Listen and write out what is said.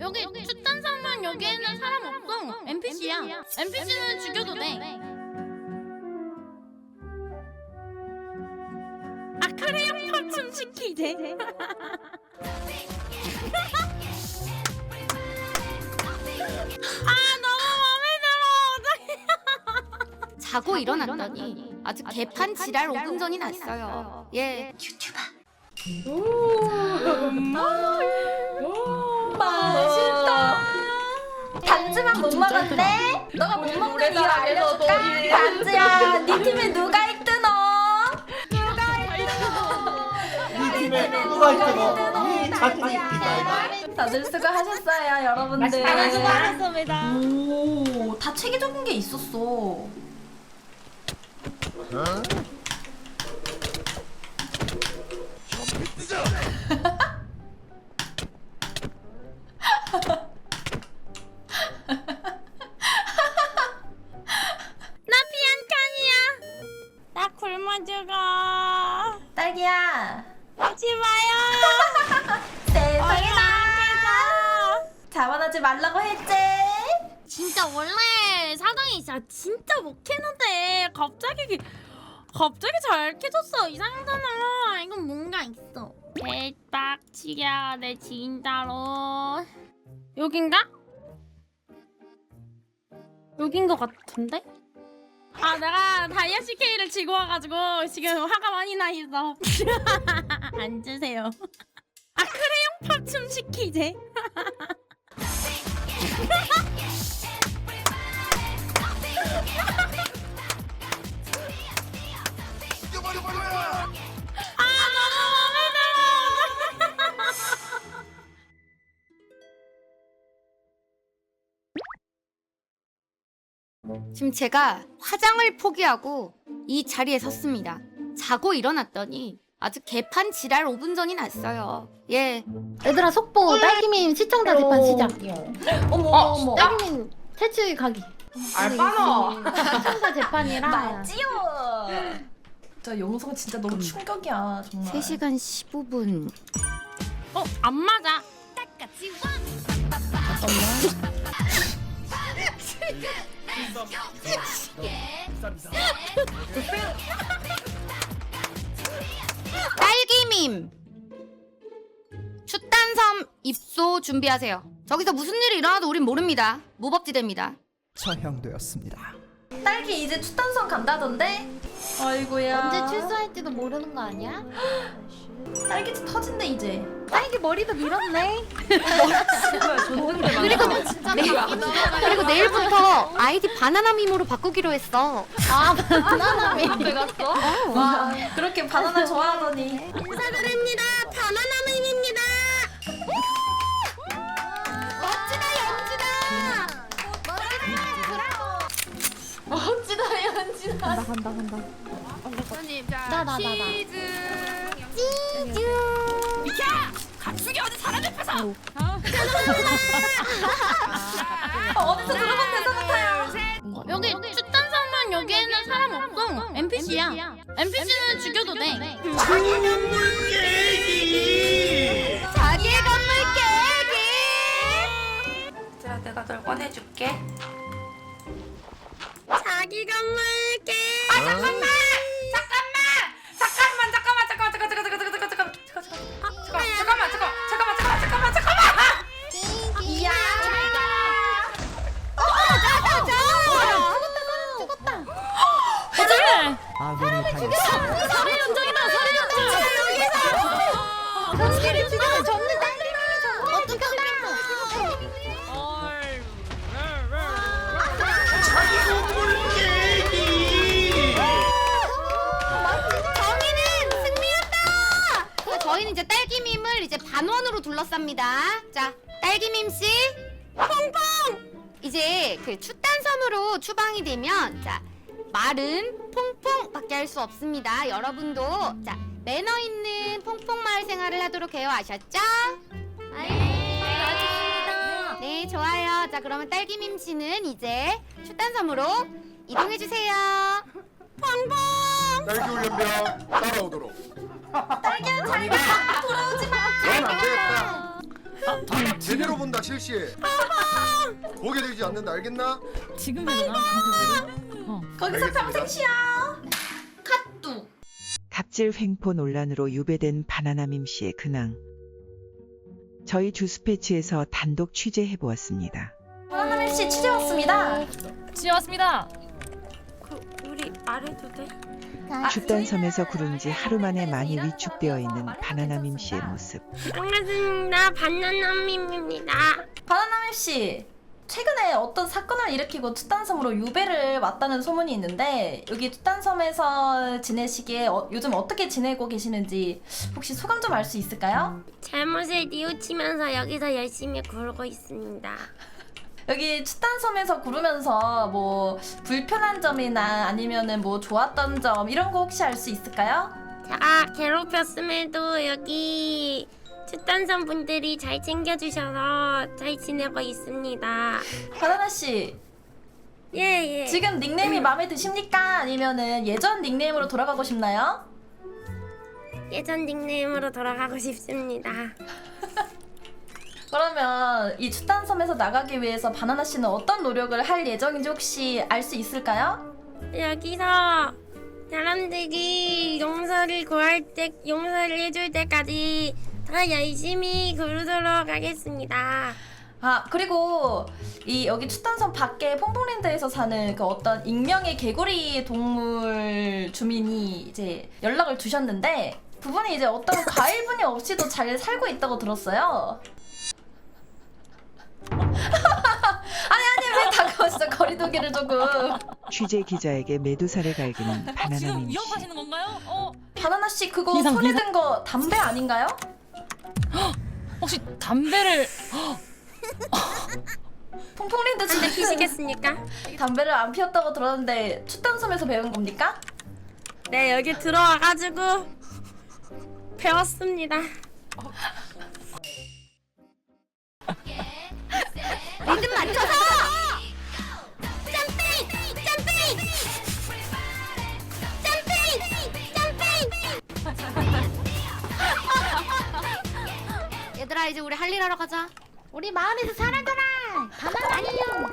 여기 출단사만 여기에는 사람 없어. NPC야. NPC는 죽여도 돼. 아 크레용 팝춤 시키재. 아 너무 마음에 들어. 자고 일어났더니 아주 개판 지랄 5분 전이 났어요. 예. 맛있다. 단지만 못 먹었네. 너가 못 먹는 이유 알려줄까? 단지야, 네 팀에 누가 있드너? 누가 있드너? 이 팀에 누가 있더라? 이 자신이 있다. 다들 수고하셨어요, 여러분들. 아, 수고하셨습니다. 오, 다 체계적인 게 있었어. 나 말라고 했지. 진짜 원래 사장이 진짜 진짜 못했는데 갑자기 갑자기 잘 캐줬어. 이상하잖아. 이건 뭔가 있어. 대박치야 내 진짜로. 여긴가? 여긴 것 같은데? 아 내가 다이아 CK를 지고 와가지고 지금 화가 많이 나 있어. 앉으세요. 아 크레용 팝춤 시키재 지금 제가 화장을 포기하고 이 자리에 섰습니다. 자고 일어났더니 아주 개판 지랄 5분 전이 났어요. 예. 얘들아 속보 딸기민 시청자 재판 시작 어머, 어, 어머. 딸기민 퇴출 가기 알바노. 시청자 재판이라 맞지요. 저 영상 진짜 너무 충격이야, 정말. 3시간 15분. 어? 안 맞아 딸기밈. 숫단섬 입소 준비하세요. 저기서 무슨 일이 일어나도 우린 모릅니다. 무법지대입니다. 처형되었습니다. 딸기 이제 추탄선 간다던데? 아이고야. 언제 출소할지도 모르는 거 아니야? 딸기집 터진대 이제. 딸기 머리도 밀었네 그리고 그리고 내일부터 아이디 바나나 밈으로 바꾸기로 했어. 아 바나나민 와 그렇게 바나나 좋아하더니. 인사드립니다. 바나나님입니다. 멋지다 연지다. 간다 간다 간다. 나나 나나. 어디서 들어본 대사 같아요. 여기 출단사만 여기에는 사람 없어 NPC야. NPC는 죽여도 돼. 자기의 건물 깨기. 자 내가 널 꺼내줄게. 자기 건물 깨아 잠깐만 살해 현장이다 살해 현장! 현실을 죽이면 접는 딸기민이 접 어떡해! 정의는 승리했다. 자, 저희는 이제 딸기밈을 이제 반원으로 둘러쌉니다. 자, 딸기밈 씨, 퐁퐁. 이제 그 추단섬으로 추방이 되면 자 말은 퐁퐁밖에 할 수 없습니다. 여러분도 자 매너 있는 퐁퐁 마을 생활을 하도록 해요. 아셨죠? 네, 네, 좋아요. 자, 그러면 딸기밈 씨는 이제 추단섬으로 이동해 주세요. 딸기 훈련병 따라오도록. 딸기야 잘 가. 돌아오지 마. 넌안 되겠다. 제대로 본다 실시. 보게 되지 않는다 알겠나? 지금 해나? 거기서 평생 쉬어. 카뚜. 갑질 횡포 논란으로 유배된 바나나밈 씨의 근황. 저희 주스패치에서 단독 취재해 보았습니다. 하나님 씨 취재 왔습니다. 지웠습니다. 우리 말해도 돼? 죽단섬에서 구른 지 하루 만에 많이 위축되어 있는 바나나 밈 씨의 모습. 반갑습니다. 바나나밈입니다. 바나나밈 씨. 최근에 어떤 사건을 일으키고 투딴섬으로 유배를 왔다는 소문이 있는데 여기 투딴섬에서 지내시기에 어- 요즘 어떻게 지내고 계시는지 혹시 소감 좀 알 수 있을까요? 잘못을 뉘우치면서 여기서 열심히 굴고 있습니다. 여기 투딴섬에서 구르면서 뭐 불편한 점이나 아니면은 뭐 좋았던 점 이런 거 혹시 알 수 있을까요? 제가 괴롭혔음에도 여기 출단선 분들이 잘 챙겨주셔서 잘 지내고 있습니다. 바나나 씨 예, 예. 지금 닉네임이 마음에 드십니까? 아니면은 예전 닉네임으로 돌아가고 싶나요? 예전 닉네임으로 돌아가고 싶습니다. 그러면 이 추탄섬에서 나가기 위해서 바나나 씨는 어떤 노력을 할 예정인지 혹시 알 수 있을까요? 여기서 사람들이 용서를 구할 때, 용서를 해줄 때까지 더 열심히 구르도록 하겠습니다. 아 그리고 이 여기 추탄섬 밖에 퐁퐁랜드에서 사는 그 어떤 익명의 개구리 동물 주민이 이제 연락을 주셨는데 그분이 이제 어떤 과일 분이 없이도 잘 살고 있다고 들었어요. 다가왔어 거리두기를 조금 취재 기자에게 매두살을 갈기는 지금 바나나밈 씨. 위협하시는 건가요? 어, 바나나 씨 그거 비상, 손에. 든 거 담배 아닌가요? 혹시 담배를 퐁퐁랜드 담배 주 피시겠습니까? 담배를 안 피웠다고 들었는데 추탄섬에서 배운 겁니까? 네, 여기 들어와가지고 배웠습니다. 리듬 맞춰서. 이제 우리 할 일 하러 가자. 우리 마을에서 사라져라. 바나나 안녕.